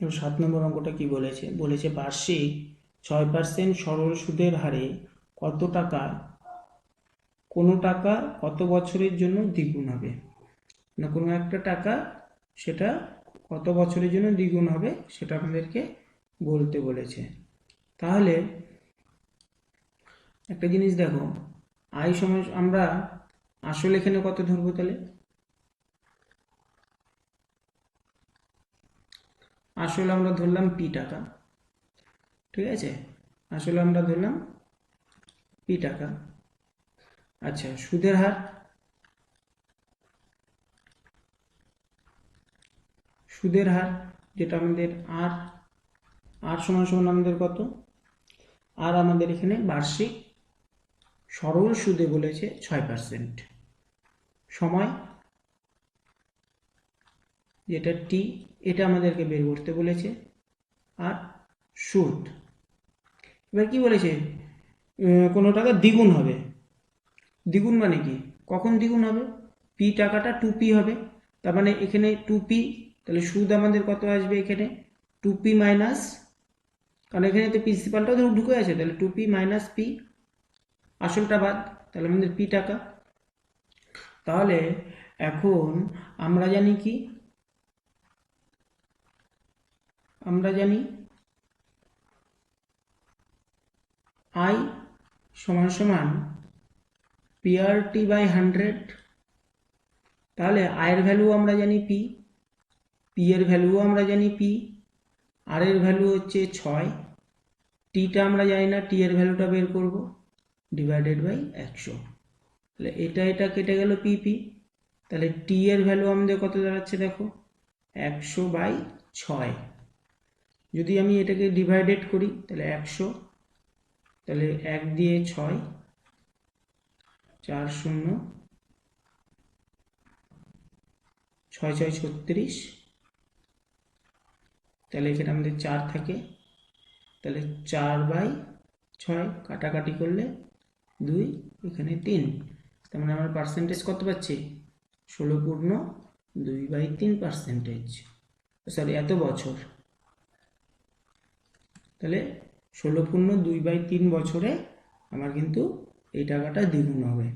সাত নম্বর অঙ্কটা কি বলেছে? বলেছে বার্ষিক ছয় পার্সেন্ট সরল সুদের হারে কত টাকা, কোনো টাকা কত বছরের জন্য দ্বিগুণ হবে? না, কোনো একটা টাকা সেটা কত বছরের জন্য দ্বিগুণ হবে সেটা আমাদেরকে বলতে বলেছে। তাহলে একটা জিনিস দেখো আই সময় আমরা আসলে এখানে কত ধরবো তাহলে? আসলে আমরা ধরলাম পি টাকা। ঠিক আছে? আসলে আমরা ধরলাম পি টাকা। আচ্ছা সুদের হার? সুদের হার, যেটা আমাদের আর আর সমান সমান আমাদের কত? আর আমাদের এখানে বার্ষিক সরল সুদে বলেছে ছয় পার্সেন্ট সময়? যেটা টি এটা আমাদেরকে বের করতে বলেছে। আর সুদ। এবার কি বলেছে? কোনো টাকা দ্বিগুণ হবে। দ্বিগুণ মানে কি? কখন দ্বিগুণ হবে? পি টাকাটা টু পি হবে। তার মানে এখানে টু পি, তাহলে সুদ আমাদের কত আসবে এখানে? টু পি মাইনাস কারণ এখানে তো প্রিন্সিপালটাও ধরো ঢুকে আছে, তাহলে টু পি মাইনাস পি, আসলটা বাদ, তাহলে আমাদের পি টাকা। তাহলে এখন আমরা জানি কি? আমরা জানি আই সমান সমান পিআরটি বাই হান্ড্রেড তাহলে আয়ের ভ্যালু আমরা জানি পি পি এর ভ্যালুও আমরা জানি পি আর এর ভ্যালু হচ্ছে ছয় টিটা আমরা জানি না টি এর ভ্যালুটা বের করব ডিভাইডেড বাই একশো। তাহলে এটা এটা কেটে গেল পি পি তাহলে টি এর ভ্যালু আমাদের কত দাঁড়াচ্ছে দেখো, একশো বাই ছয়। যদি আমি এটাকে ডিভাইডেড করি, তাহলে একশো, তাহলে এক দিয়ে ছয়, চার শূন্য, ছয় ছয়, ছত্রিশ, তাহলে এখানে আমাদের চার থাকে, তাহলে চার বাই ছয় কাটাকাটি করলে দুই, এখানে তিন, তার মানে আমার পার্সেন্টেজ কত পাচ্ছি? ষোলো পূর্ণ দুই বাই তিন পার্সেন্টেজ সরি এত বছর। তাহলে ষোলো পূর্ণ দুই বাই তিন বছরে আমার কিন্তু এই টাকাটা দ্বিগুণ হবে।